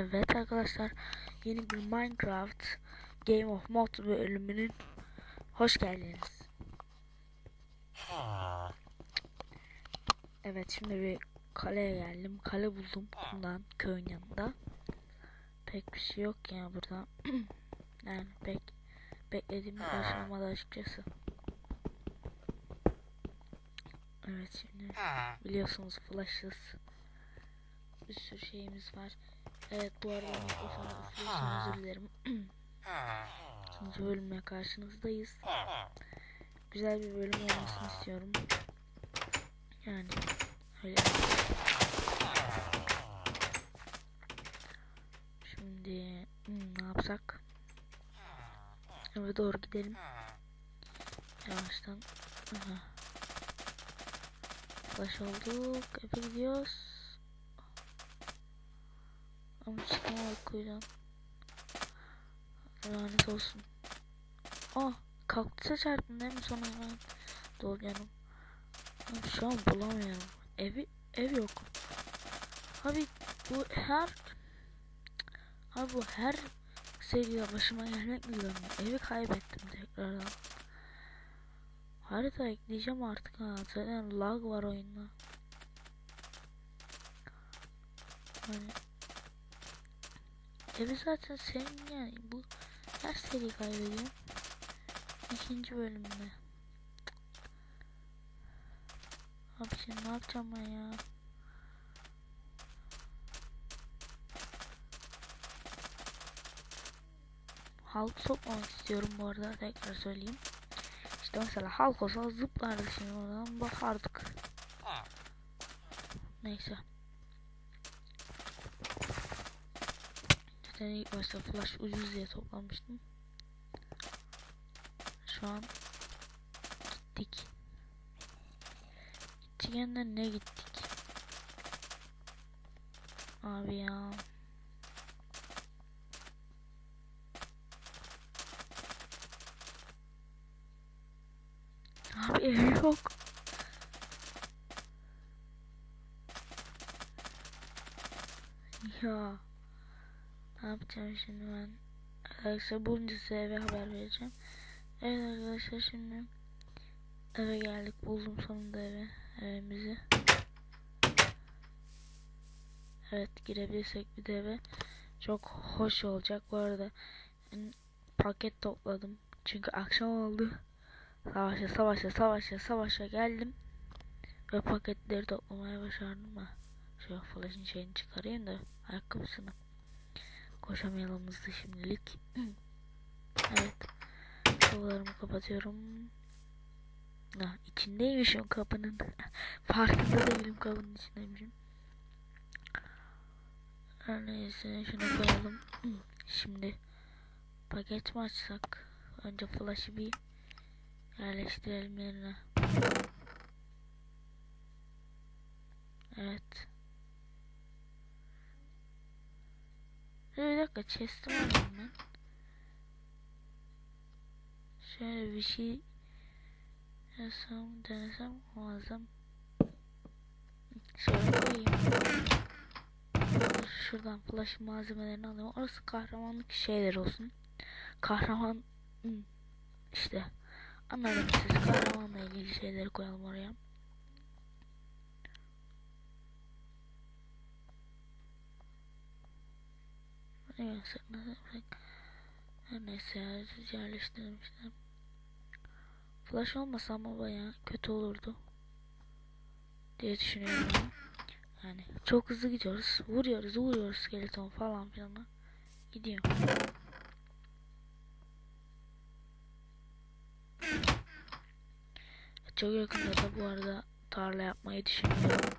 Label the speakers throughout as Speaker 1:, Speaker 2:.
Speaker 1: Evet arkadaşlar yeni bir Minecraft Game of Mod bölümünün hoş geldiniz. Evet şimdi bir kaleye geldim. Kale buldum bundan köyün yanında. Pek bir şey yok ya burada. yani pek beklediğim bir başlamadı açıkçası. Evet şimdi biliyorsunuz flash'ız. Bir sürü şeyimiz var. Evet bu arada mikrofonu üflüyorsam özür dilerim. İkinci bölümle karşınızdayız. Güzel bir bölüm olmasını istiyorum. Yani öyle. Şimdi hmm, ne yapsak? Eve doğru gidelim. Yavaştan. Aha. Flash olduk. Eve gidiyoruz. Ama çıkamadık kuyudan. Lanet olsun. Ah kaktüse çarptım değil mi sonra hemen dol canım. Abi şu an bulamıyorum. Evi ev yok. Abi bu her Abi bu her seride başıma gelmek üzere. Evi kaybettim tekrardan. Harita ekleyeceğim artık ha. Zaten lag var oyunda. Hani Evi zaten senin yani bu her seri kaybediyor. İkinci bölümde. Abi şimdi ne yapacağım ben ya? Halk sokmamak istiyorum bu arada tekrar söyleyeyim. İşte mesela halk olsa zıplardı şimdi oradan bakardık. Neyse. Zaten ilk flash ucuz diye toplamıştım. Şu an gittik. Gittik de ne gittik? Abi ya. Abi ev yok. Ya. Ne yapacağım şimdi ben? Arkadaşlar bulunca size eve haber vereceğim. Evet arkadaşlar şimdi eve geldik. Buldum sonunda eve. Evimizi. Evet girebilirsek bir de eve. Çok hoş olacak. Bu arada paket topladım. Çünkü akşam oldu. Savaşa savaşa savaşa savaşa geldim. Ve paketleri toplamaya başardım ha. Şu flash'ın şeyini çıkarayım da ayakkabısını. Koşamayalım hızlı şimdilik. evet. Kapılarımı kapatıyorum. Ha, içindeymişim kapının. Farkında değilim kapının içindeymişim. Her neyse şunu koyalım. Şimdi paket mi açsak? Önce flash'ı bir yerleştirelim yerine. Evet. Bir dakika chest'im alayım ben. Şöyle bir şey yapsam denesem olmazım. Şöyle koyayım. Şuradan flash malzemelerini alayım. Orası kahramanlık şeyler olsun. Kahraman işte anladım siz kahramanla ilgili şeyleri koyalım oraya. Neyse, her neyse ya, yerleştirmişler. Flash olmasa ama baya kötü olurdu. Diye düşünüyorum. Yani çok hızlı gidiyoruz. Vuruyoruz, vuruyoruz skeleton falan filan. Gidiyor. Çok yakında da bu arada tarla yapmayı düşünüyorum.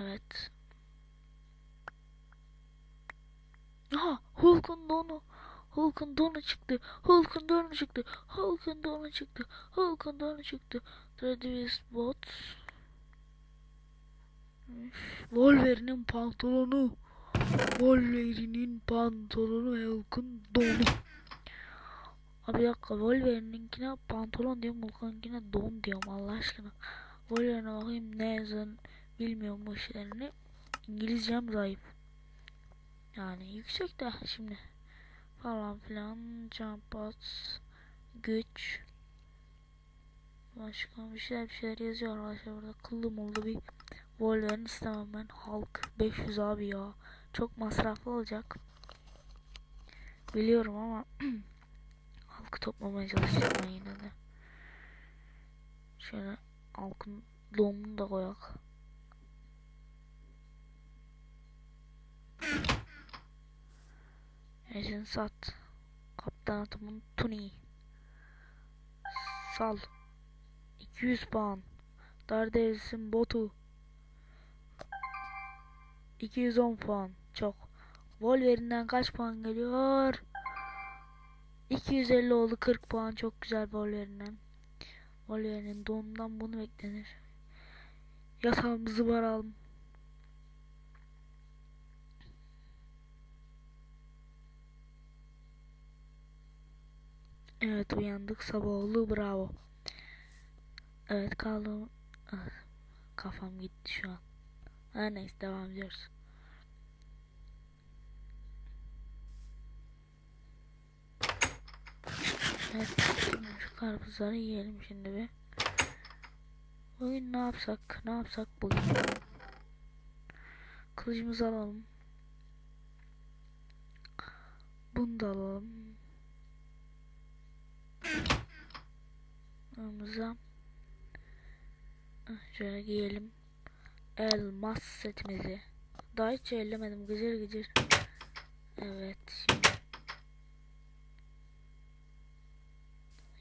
Speaker 1: Evet. Aha Hulk'un donu. Hulk'un donu çıktı. Hulk'un donu çıktı. Hulk'un donu çıktı. Hulk'un donu çıktı. Travis Bot. Wolverine'in pantolonu. Wolverine'in pantolonu Hulk'un donu. Abi bir dakika Wolverine'inkine pantolon diyorum Hulk'unkine don diyorum Allah aşkına. Vollerine bakayım ne yazın bilmiyorum bu işlerini. İngilizcem zayıf. Yani yüksek de şimdi. Falan filan jump bots güç. Başka bir şeyler bir şeyler yazıyor arkadaşlar burada. Kıllı mıllı bir Wolverine istemem ben. Hulk 500 abi ya. Çok masraflı olacak. Biliyorum ama Hulk'ı toplamaya çalışacağım yine de. Şöyle Hulk'ın doğumunu da koyak Esin sat. Kaptan atımın Tuni. Sal. 200 puan. Daredevil'sin botu. 210 puan. Çok. Wolverine'den kaç puan geliyor? 250 oldu 40 puan. Çok güzel Wolverine'den. Wolverine'in donundan bunu beklenir. Yatağımızı varalım. Evet uyandık sabah oldu bravo. Evet kaldım. Ah, Kafam gitti şu an. Her neyse devam ediyoruz. Evet şu karpuzları yiyelim şimdi bir. Bugün ne yapsak? Ne yapsak bugün? Kılıcımızı alalım. Bunu da alalım. Yanımıza şöyle giyelim. Elmas setimizi. Daha hiç ellemedim. Gıcır gıcır. Evet şimdi.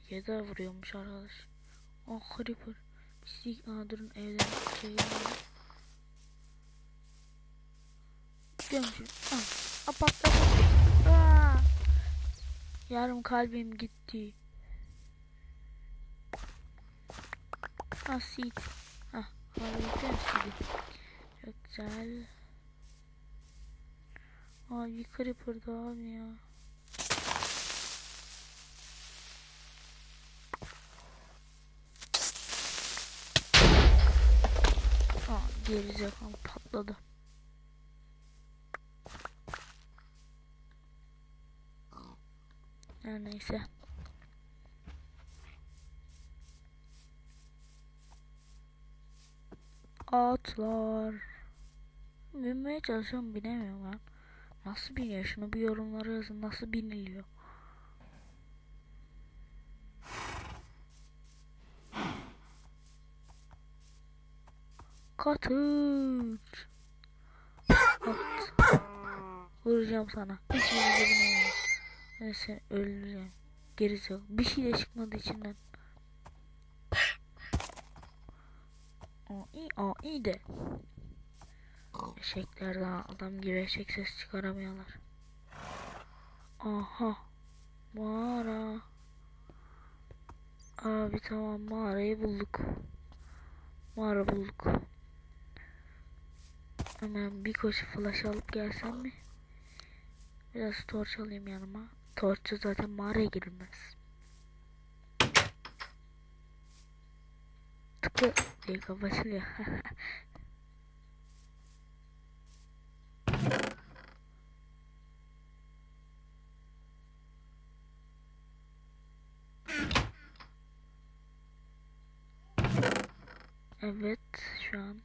Speaker 1: Yeda vuruyormuş arkadaş. Oh creeper. Pislik. Aa durun evden şey aa patladı. Aa. Yarım kalbim gitti. Ha seed. Ha alabildim seed'i. Çok güzel. Ay bir creeper daha abi ya. Aa gerizekalı patladı. Her neyse. Atlar. Binmeye çalışıyorum binemiyorum ben. Nasıl biniyor? Şunu bir yorumlara yazın. Nasıl biniliyor? Katır. At. Vuracağım sana. Hiçbirinize binemiyorum. Ben seni öldüreceğim. Gerizekalı. Bir şey de çıkmadı içinden. Aa iyi, aa iyi de. Eşekler daha adam gibi eşek ses çıkaramıyorlar. Aha. Mağara. Abi tamam mağarayı bulduk. Mağara bulduk. Hemen bir koşu flash alıp gelsem mi? Biraz torç alayım yanıma. Torçlu zaten mağaraya girilmez. Tıkı diye kapatılıyor. evet şu an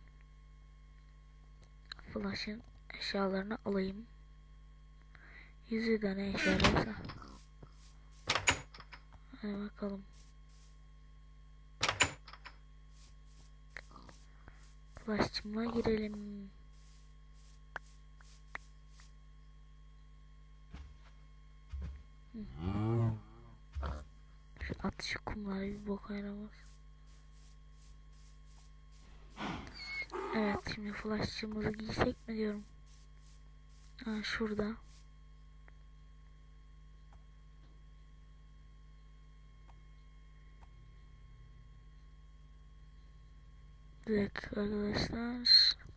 Speaker 1: Flash'ın eşyalarını alayım. Yüzü de ne işe yararsa. Hadi bakalım. Flash'cımla girelim. Şu at şu bir bok yaramaz. Evet şimdi flash'cımızı giysek mi diyorum. Ha şurada. Direkt arkadaşlar.